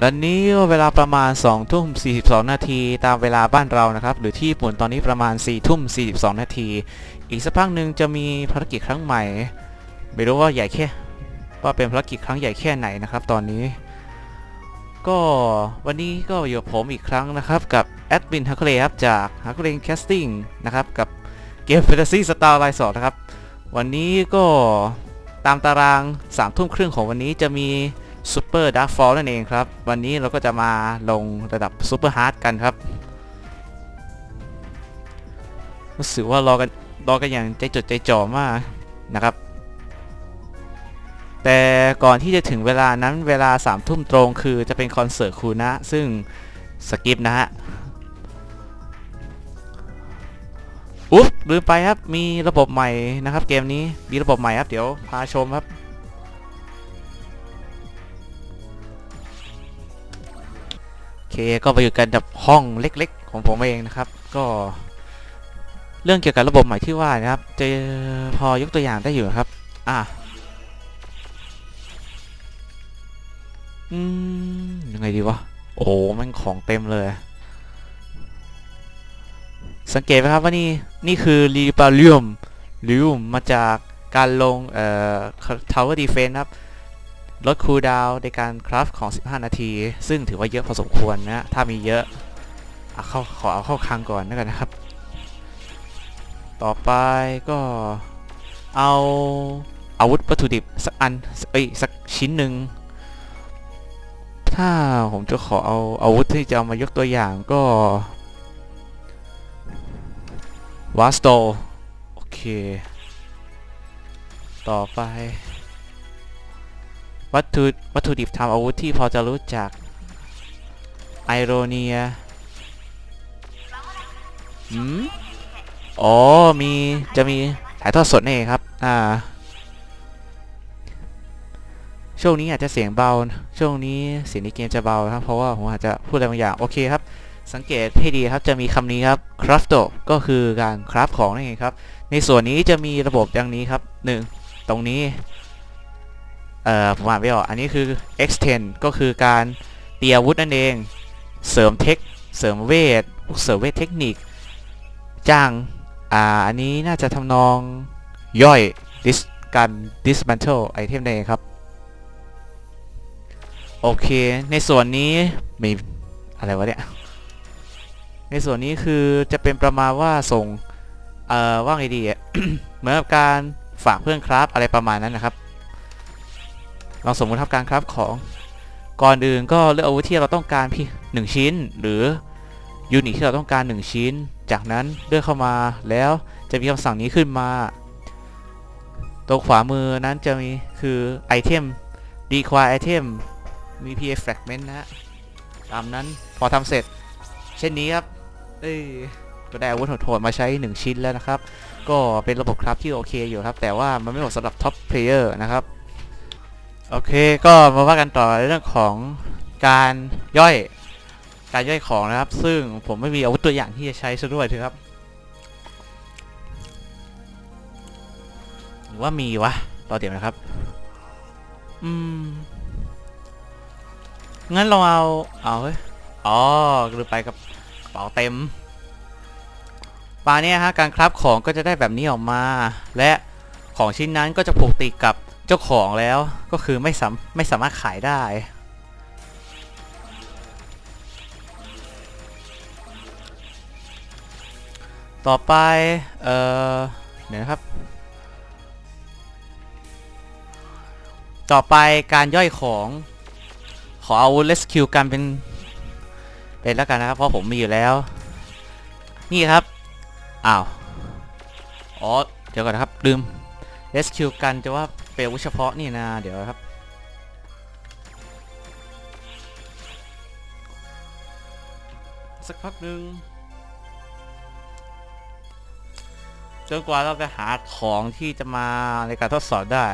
และนี้เวลาประมาณ2ทุ่ม42 นาทีตามเวลาบ้านเรานะครับ หรือที่ญี่ปุ่นตอนนี้ประมาณ4ทุ่ม42 นาที อีกสักพักหนึ่งจะมีภารกิจครั้งใหม่ ไม่รู้ว่าใหญ่แค่ ว่าเป็นภารกิจครั้งใหญ่แค่ไหนนะครับ ตอนนี้ ก็วันนี้ก็อยู่ผมอีกครั้งนะครับกับแอดมินฮักเกอร์ครับจากฮักเกอร์แคสติ้งนะครับกับเกม Fantasy Star Line 2นะครับ วันนี้ก็ตามตาราง3ทุ่มครึ่งของวันนี้จะมี Super Dark Fall นั่นเองครับ วันนี้เราก็จะมาลงระดับ Super Hard กันครับ รู้สึกว่ารอกันรอกันอย่างใจจดใจจ่อมากนะครับ แต่ก่อนที่จะถึงเวลานั้นเวลา3ามทุ่มตรงคือจะเป็นคอนเสิร์ตคูนะ ซึ่งสกิปนะฮะอุ๊บลืมไปครับ มีระบบใหม่นะครับ เกมนี้มีระบบใหม่ครับ เดี๋ยวพาชมครับ เคก็ไปอยู่กันกับห้องเล็ก ๆ ของผมเองนะครับ ก็เรื่องเกี่ยวกับระบบใหม่ที่ว่านะครับ จะพอยกตัวอย่างได้อยู่ครับ อะอืมยังไงดีวะ โอ้มันของเต็มเลย สังเกตไหมครับว่านี่ นี่คือรีบาเลียมลิวมมาจากการลง เอ่อ Tower Defense ครับ ลดคูลดาวในการคราฟของ 15 นาที ซึ่งถือว่าเยอะพอสมควรนะ ถ้ามีเยอะเอาเข้าขอเอาเข้าคังก่อนแล้วกันนะครับ ต่อไปก็เอาอาวุธวัตถุดิบสักอันเอ้ยสักชิ้นหนึ่งถ้าผมจะขอเอาอาวุธที่จะเอามายกตัวอย่างก็วาสโตโอเค ต่อไป วัตถุวัตถุดิบทำอาวุธที่พอจะรู้จักไอโรเนียอืมอ๋อมีจะมีถ่ายทอดสดนี่เองครับ อ่า ช่วงนี้อาจจะเสียงเบา ช่วงนี้เสียงในเกมจะเบาครับ เพราะว่าผมอาจจะพูดอะไรบางอย่าง โอเคครับ สังเกตให้ดีครับ จะมีคำนี้ครับ craft ก็คือการคราฟของนั่นเองครับ ในส่วนนี้จะมีระบบดังนี้ครับหนึ่งตรงนี้ เอ่อผมอ่านไม่ออกอันนี้คือ extend ก็คือการเตียวุธนั่นเอง เสริมเทค เสริมเวทพวกเสริมเวทเทคนิค จ้าง อ่า อันนี้น่าจะทำนองย่อย dis การ dismantle ไอเทมนั่นเองครับ โอเค ในส่วนนี้มีอะไรวะเนี่ย ในส่วนนี้คือจะเป็นประมาณว่าส่ง เอ่อ ว่าไงดีเหมือนกับการฝากเพื่อนครับอะไรประมาณนั้นนะครับ ลองสมมติทำการครับของก่อนอื่นก็เลือกอาวุธที่เราต้องการพี่หนึ่งชิ้น หรือยูนิตที่เราต้องการหนึ่งชิ้น จากนั้นเลือกเข้ามาแล้วจะมีคำสั่งนี้ขึ้นมา ตรงขวามือนั้นจะมีคือไอเทม require item มี PA fragment นะฮะตามนั้นพอทำเสร็จ เช่นนี้ครับ เอ้ยก็ได้อาวุธโหดๆมาใช้ 1 ชิ้นแล้วนะครับ ก็เป็นระบบครับที่โอเคอยู่ครับ แต่ว่ามันไม่เหมาะสำหรับท็อปเพลเยอร์นะครับ โอเคก็มาว่ากันต่อเรื่องของการย่อย การย่อยของนะครับ ซึ่งผมไม่มีอาวุธตัวอย่างที่จะใช้ซะด้วยเถอครับ หรือว่ามีวะรอเดี๋ยวนะครับ อืม งั้นเราเอา เอาเฮ้ย อ๋อลืมไปกับกระเป๋าเต็มปลาเนี่ยฮะ การคราฟของก็จะได้แบบนี้ออกมา และของชิ้นนั้นก็จะผูกติดกับ เจ้าของแล้วก็คือไม่สามไม่สามารถขายได้ ต่อไป เอ่อ เดี๋ยวนะครับ ต่อไปการย่อยของ ขอเอา rescue กันเป็น เป็นแล้วกันนะครับ เพราะผมมีอยู่แล้ว นี่ครับ อ้าว อ๋อ เดี๋ยวก่อนนะครับ ลืม rescue กันจะว่า เปลวเฉพาะนี่นะเดี๋ยวครับ สักพักหนึ่งจนกว่าเราจะหาของที่จะมาในการทดสอบได้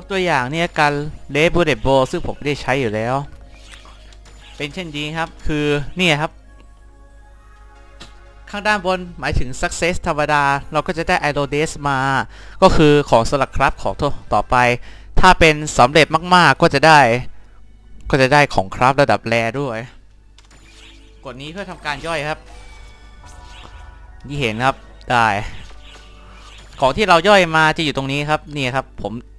กตัวอย่างเนี่ยการเลฟบูเดตโบซึ่งผมไม่ได้ใช้อยู่แล้ว เป็นเช่นนี้ครับคือเนี่ยครับ ข้างด้านบนหมายถึง success ธรรมดา เราก็จะได้ i d o d e s มา ก็คือของสลักครับของต่อไป ถ้าเป็นสำเร็จมากๆก็จะได้ ก็จะได้ของครับระดับแรด้วย กดนี้เพื่อทำการย่อยครับที่เห็นครับได้ ของที่เราย่อยมาจะอยู่ตรงนี้ครับนี่ครับผม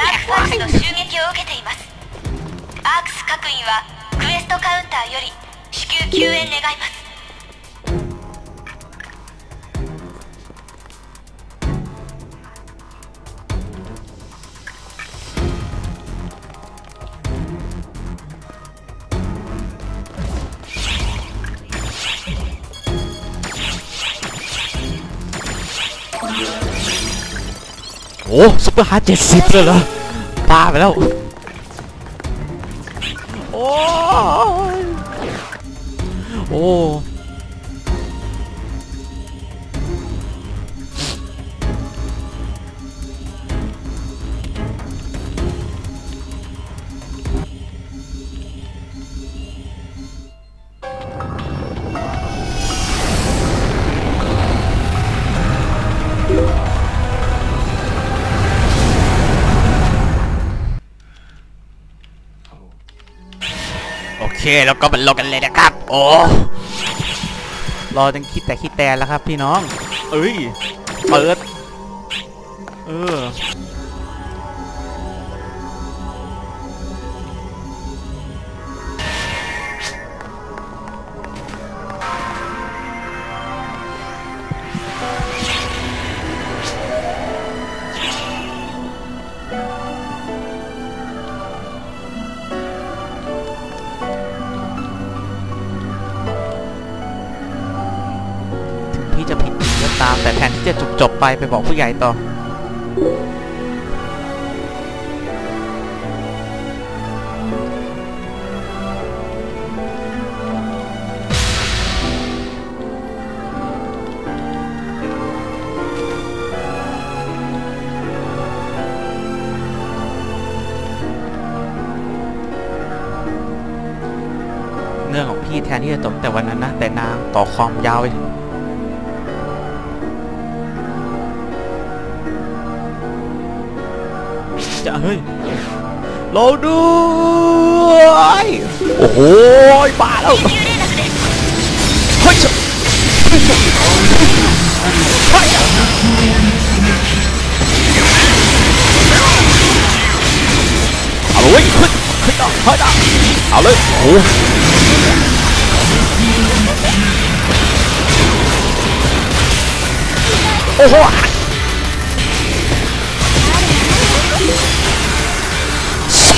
ダークファースの襲撃を受けています。アークス各員はクエストカウンターより至急救援願います。 โอ้ซุปเปอร์ฮาร์ดเจ็ดสิบเลยเหรอปาไปแล้ว โอ้โอ้ แล้วก็มาลงกันเลยนะครับ โอ้รอจังคิดแต่คิดแต่แล้วครับพี่น้อง เอ้ย เปิด เออ จบไปไปบอกผู้ใหญ่ต่อ เรื่องของพี่แทนที่จะจบแต่วันนั้นนะ แต่นางต่อความยาวไป ถึงจะเฮ้ยเราด้วยโอ้โหบ้าแล้ว緊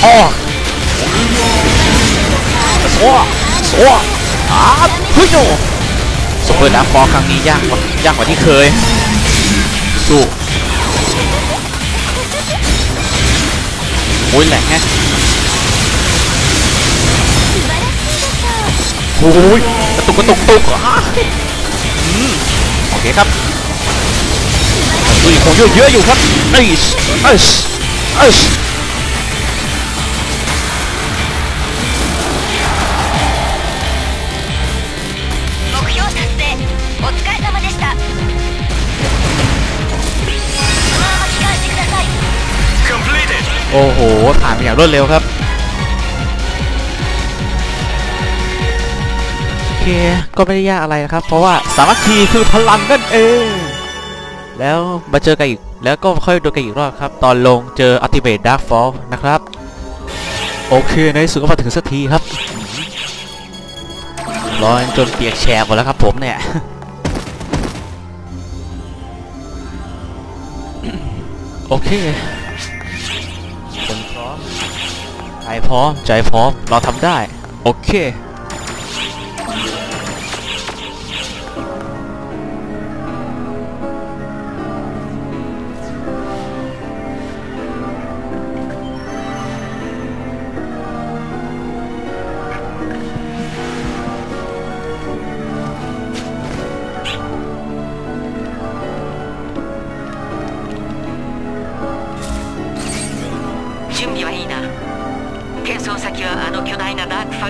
อ้อเฮ้ยต่อเอาเลยโอ้โหอ้โซอกซอาเฮ้ยโอ้ซุปเปอร์ดาร์ฟอร์ครั้งนี้ยากกว่ายากกว่าที่เคย สู้โอ้ยแหลกแฮะโอ้ยกระตุกกระตุกกระตุกอะอืมโอเคครับดูอีกคงเยอะเยอะอยู่ครับเอ้ยเอ้ยเอ้ โอ้โห ผ่านไปอย่างรวดเร็วครับ โอเค ก็ไม่ได้ยากอะไรนะครับ เพราะว่าสามัคคีคือพลังนั่นเอง แล้วมาเจอกันอีก แล้วก็ค่อยดูกันอีกรอบครับ ตอนลงเจอ Ultimate Dark Fall นะครับ โอเค ในสุดก็มาถึงสักทีครับ ร้อนจนเปียกแฉะหมดแล้วครับผมเนี่ยโอเค ใจพร้อมใจพร้อมเราทำได้ โอเค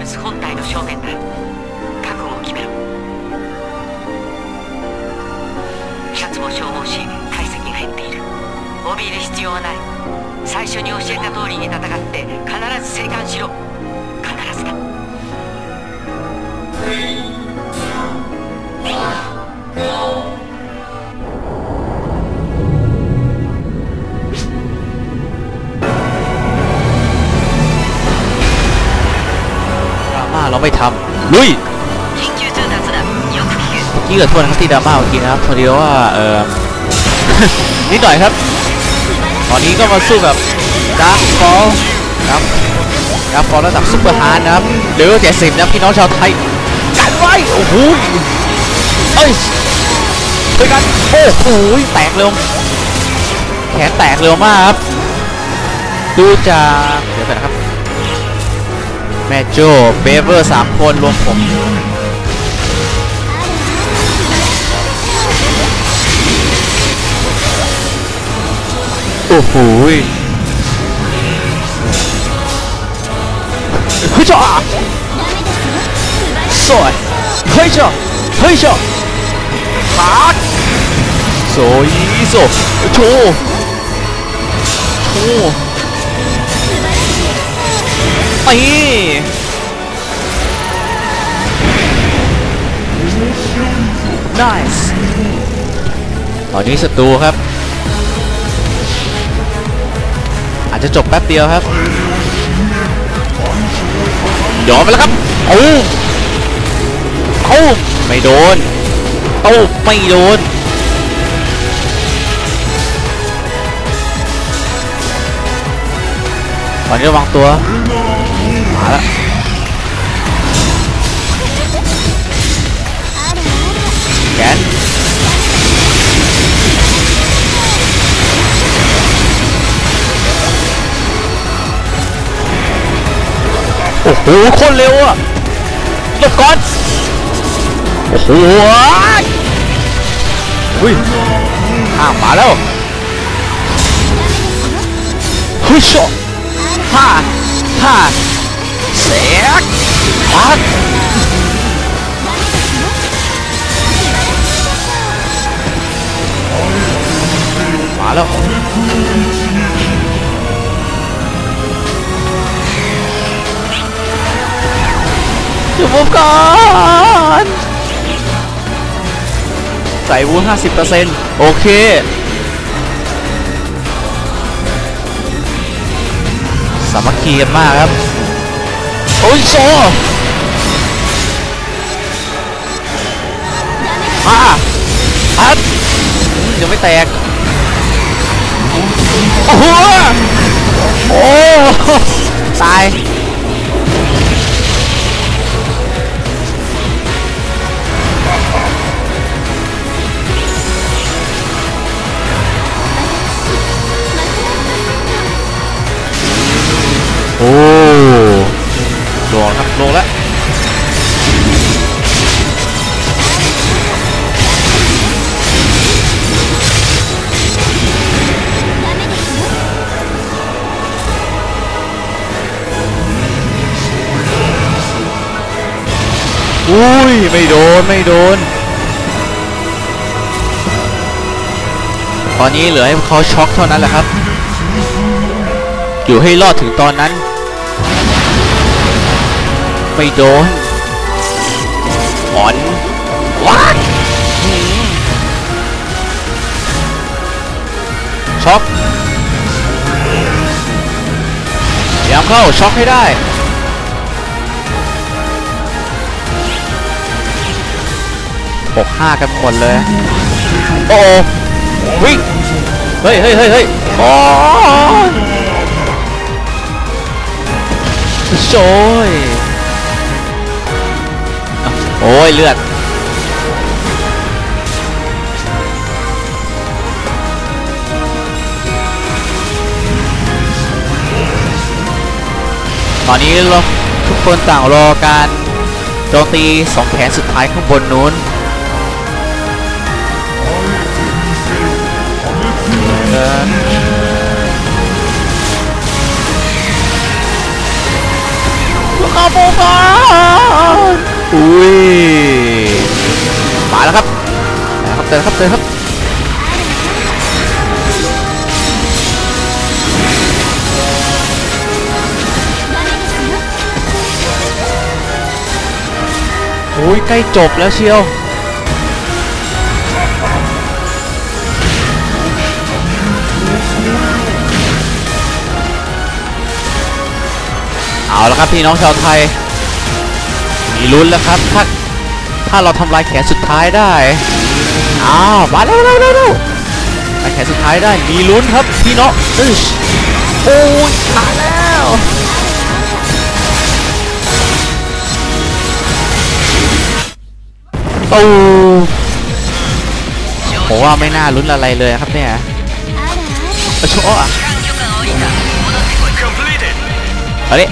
ス本体の正面だ。覚悟を決めろ。シャツも消耗し体積が減っている。怯える必要はない。最初に教えた通りに戦って必ず生還しろ。 ไม่ทำลุยกี้เกิดอทวนครับที่ดราม่าเมื่อกี้นะครับพอดีว่าเออนิดหน่อยครับ ตอนนี้ก็มาสู้แบบดาร์คฟอลครับดาร์คฟอลระดับซุปเปอร์ฮาร์ดนะครับเลือเจ็ดสิบนะพี่น้องชาวไทยกันไว้โอ้โหเอ้ยด้วยกันโอ้โหแตกเร็วแขนแตกเร็วมากครับ ดูจาก แม่โจ้เบเวอร์สามคนรวมผมโอ้โหเฮ้ยจ้าสวยเฮ้ยจ้าเฮ้ยจ้าฮาร์ดโซยีโซโชว์โชว์ ไปนิสตอนนี้ศัตรูครับ อาจจะจบแป๊บเดียวครับยอมไปแล้วครับโอ้โอ้ไม่โดนโอ้ไม่โดน ตอนนี้ระวังตัวมาแล้วแกนโอ้โหคนเร็วอะหลบก่อนโอ้โหอุ้ยอ้าวมาแล้วเฮ้ยชอ ฮ่าฮ่าเสียกฮักมาแล้วอยู่มุมก่อนใส่วูห้าสิบเปอร์เซ็นต์โอเค สามัคคีกันมากครับ โอ้ยโซอ่าอัดยังไม่แตก โอ้โหโอ้ตาย อ้ลงครับลงแล้วอุ้ย ไม่โดน ไม่โดน ตอนนี้เหลือให้เขาช็อกเท่านั้นแหละครับ อยู่ให้รอดถึงตอนนั้น ไม่โดนอ่อนว้าช็อกพยายามเข้าช็อกให้ได้หกห้ากันหมดเลย โอ้โอ้วิ่งเฮ้ยเฮ้ยเฮ้ยเฮ้ยโอ้ยโอ้ยอะ โอ้ยเลือดตอนนี้เราทุกคนต่างรอการโจมตีสองแขนสุดท้ายข้างบนนู้นเดินขโมยก่อน อุ้ยมาแล้วครับมาแล้วครับเตือนครับเตือนครับโอ้ยใกล้จบแล้วเชียวเอาละครับพี่น้องชาวไทย มีลุ้นแล้วครับ ถ้าถ้าเราทำลายแขนสุดท้ายได้ อ้าว มาแล้วแล้วแล้วลาแขนสุดท้ายได้ มีลุ้นครับพี่เนาะอึชโอ้ยตายแล้วโตูผมว่าไม่น่าลุ้นอะไรเลยครับเนี่ยโชว์อะเฮ้ย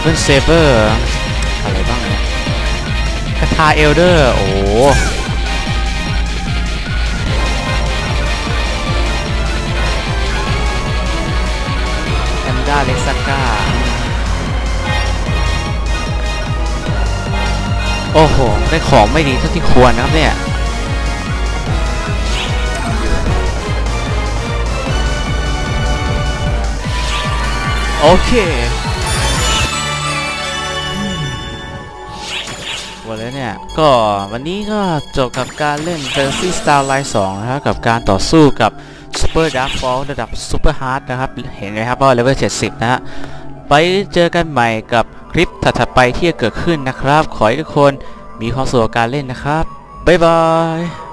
เบิลเซเบอร์อะไรบ้างเนี่ยคาถาเอลเดอร์ โอ้แอนด้าเล็กซัก้า โอ้โห ได้ของไม่ดีเท่าที่ควรนะครับเนี่ยโอเค แล้วเนี่ย ก็วันนี้ก็จบกับการเล่น Fantasy Star Line 2 นะครับ กับการต่อสู้กับ Super Dark Fall ระดับ Super Hard นะครับ เห็นไหมครับว่าเลเวล 70 นะฮะ ไปเจอกันใหม่กับคลิปถัดๆไปที่จะเกิดขึ้นนะครับ ขอให้ทุกคนมีความสุขกับการเล่นนะครับ บ๊ายบาย